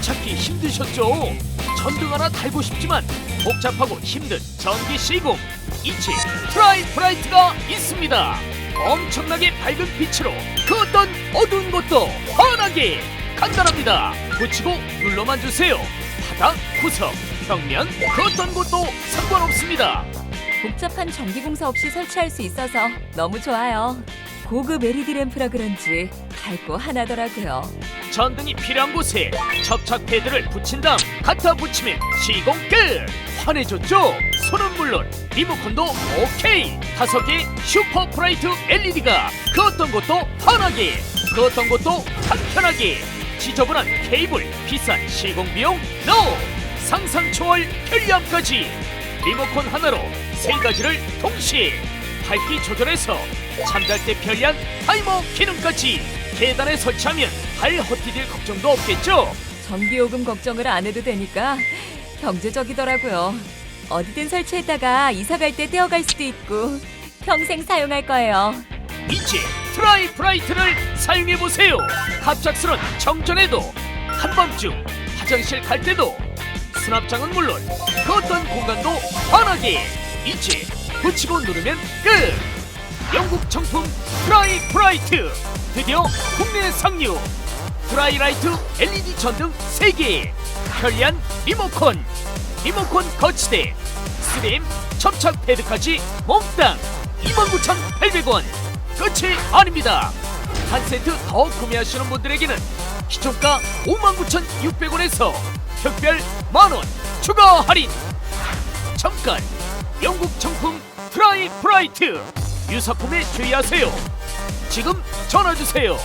찾기 힘드셨죠? 전등 하나 달고 싶지만 복잡하고 힘든 전기 시공 이치 트라이프라이트가 있습니다. 엄청나게 밝은 빛으로 그 어떤 어두운 곳도 환하게 간단합니다. 붙이고 눌러만 주세요. 바닥, 구석, 벽면 그 어떤 곳도 상관없습니다. 복잡한 전기 공사 없이 설치할 수 있어서 너무 좋아요. 고급 LED 램프라 그런지 밝고 하나더라고요. 전등이 필요한 곳에 접착 패드를 붙인 다음 갖다 붙이면 시공 끝! 환해졌죠? 손은 물론 리모컨도 오케이! 다섯 개 슈퍼 브라이트 LED가 그 어떤 것도 환하게 그 어떤 것도 간편하게 지저분한 케이블 비싼 시공 비용 NO! 상상 초월 편리함까지 리모컨 하나로 세 가지를 동시에 밝기 조절해서 잠잘 때 편리한 타이머 기능까지 계단에 설치하면 발 헛디딜 걱정도 없겠죠? 전기요금 걱정을 안 해도 되니까 경제적이더라고요. 어디든 설치했다가 이사 갈 때 떼어갈 수도 있고 평생 사용할 거예요. 이제 트라이 브라이트를 사용해 보세요. 갑작스런 정전에도 한밤중 화장실 갈 때도 수납장은 물론 그 어떤 공간도 환하게 이제 붙이고 누르면 끝. 영국 정품 트라이 브라이트! 드디어 국내 상류! 드라이라이트 LED 전등 3개! 편리한 리모컨! 리모컨 거치대! 스림 접착 패드까지 몽땅! 29,800원! 끝이 아닙니다! 한 세트 더 구매하시는 분들에게는 기존가 59,600원에서 특별 만원 추가 할인! 잠깐! 영국 정품 트라이 브라이트. 유사품에 주의하세요. 지금 전화 주세요